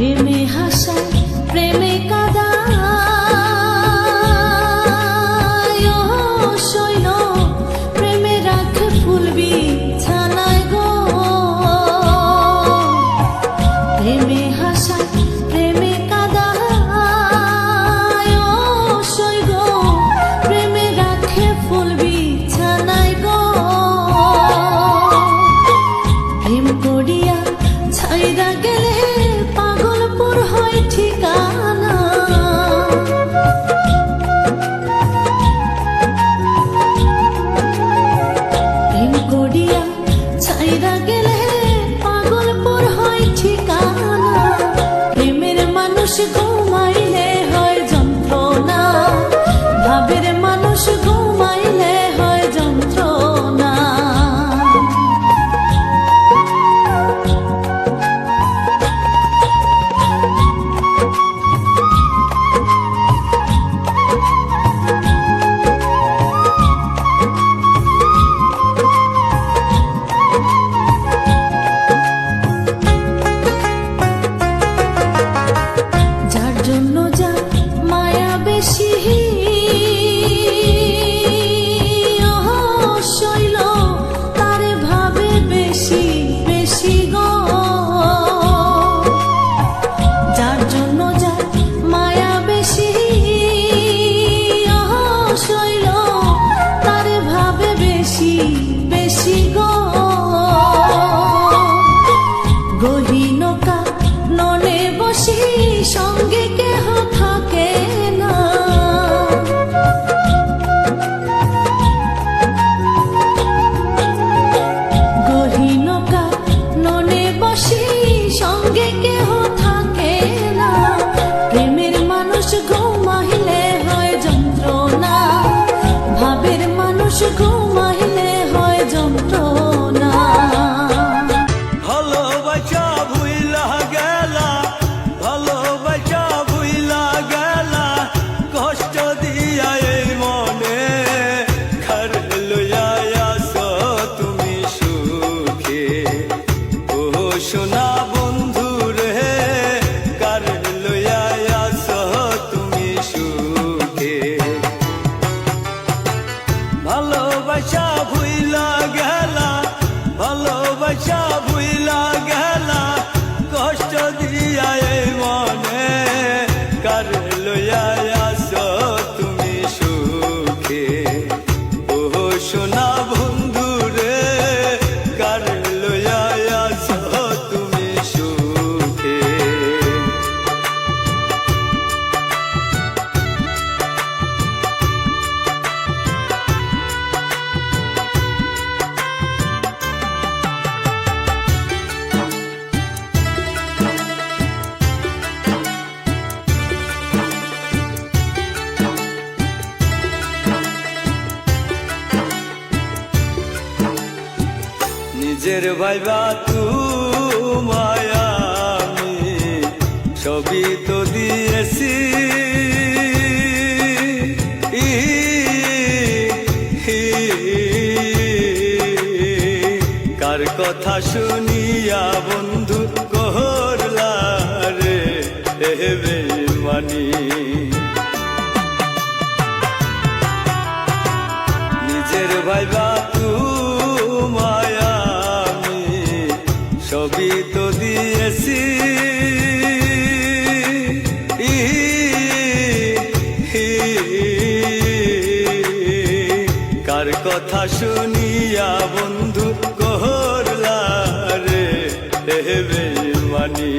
প্রেমে হাসার প্রেমে কা 心。নিজের ভাইবা তু আমি ছবি তো দিয়েছি। কার কথা শুনিয়া বন্ধু করলারে মানি। নিজের ভাইবা ছবি তো দিয়েছি। কার কথা শুনিয়া বন্ধু কোহরলা রে মানি।